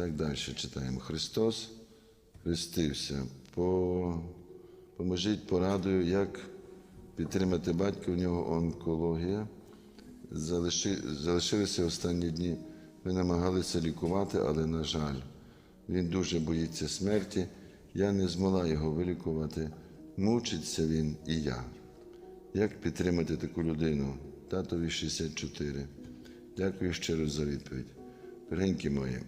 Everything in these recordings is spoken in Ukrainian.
так далі читаємо. Христос хрестився. По... Поможіть порадою, як підтримати батька, в нього онкологія. Залиши... Залишилися останні дні. Ми намагалися лікувати, але, на жаль, він дуже боїться смерті. Я не змогла його вилікувати. Мучиться він і я. Як підтримати таку людину? Татові 64. Дякую щиро за відповідь. Дорогенькі мої.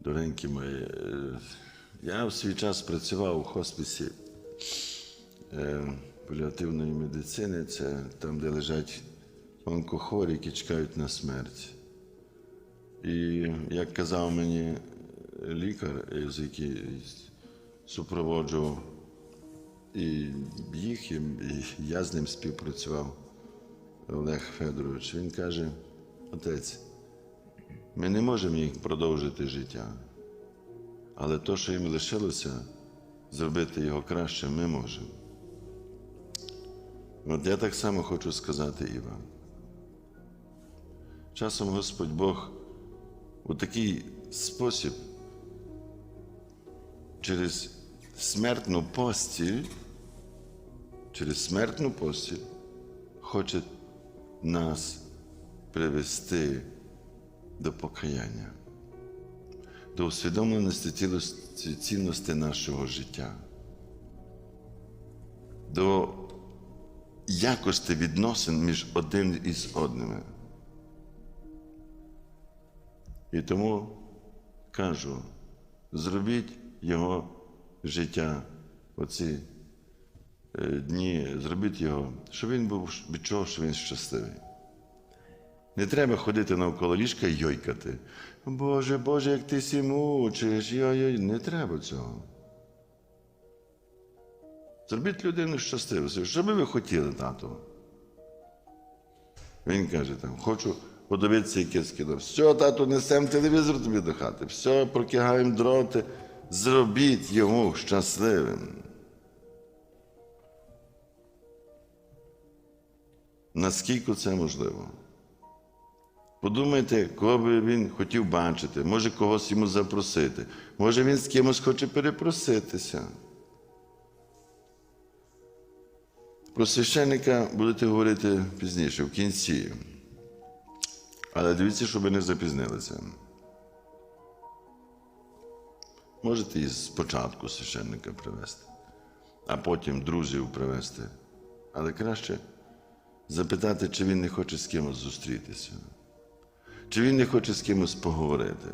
Дорогенькі мої, е, я в свій час працював у хосписі е, паліативної медицини, це там, де лежать онкохворі, які чекають на смерть. І як казав мені лікар, з який супроводжував і їх, і я з ним співпрацював, Олег Федорович, він каже: отець, ми не можемо їм продовжити життя, але то, що їм лишилося, зробити його краще, ми можемо. От я так само хочу сказати і вам. Часом Господь Бог у такий спосіб через смертну постіль, через смертну постіль хоче нас привести до покаяння, до усвідомленості цінності нашого життя, до якості відносин між один із одними. І тому кажу, зробіть його життя, оці дні, зробіть його, щоб він був відчув, що він щасливий. Не треба ходити навколо ліжка і йойкати. Боже, Боже, як ти сі мучиш, йой-йой. Не треба цього. Зробіть людину щасливою. Що би ви хотіли, тато? Він каже там, хочу подивитися якесь кіно. Все, тату, несемо телевізор тобі до хати. Все, прокигаємо дроти. Зробіть йому щасливим. Наскільки це можливо? Подумайте, кого би він хотів бачити, може когось йому запросити, може він з кимось хоче перепроситися. Про священника будете говорити пізніше, в кінці. Але дивіться, щоб ви не запізнилися. Можете і спочатку священника привезти, а потім друзів привезти. Але краще запитати, чи він не хоче з кимось зустрітися, чи він не хоче з кимось поговорити,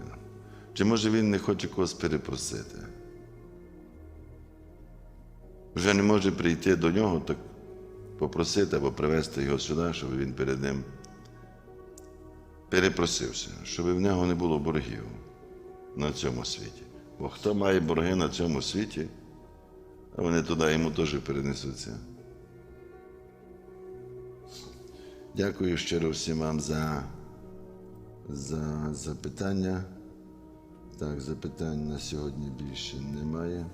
чи може він не хоче когось перепросити. Вже не може прийти до нього, так попросити або привезти його сюди, щоб він перед ним перепросився, щоб в нього не було боргів на цьому світі. Бо хто має борги на цьому світі, а вони туди йому теж перенесуться. Дякую щиро всім вам за, за запитання. Так, запитань на сьогодні більше немає.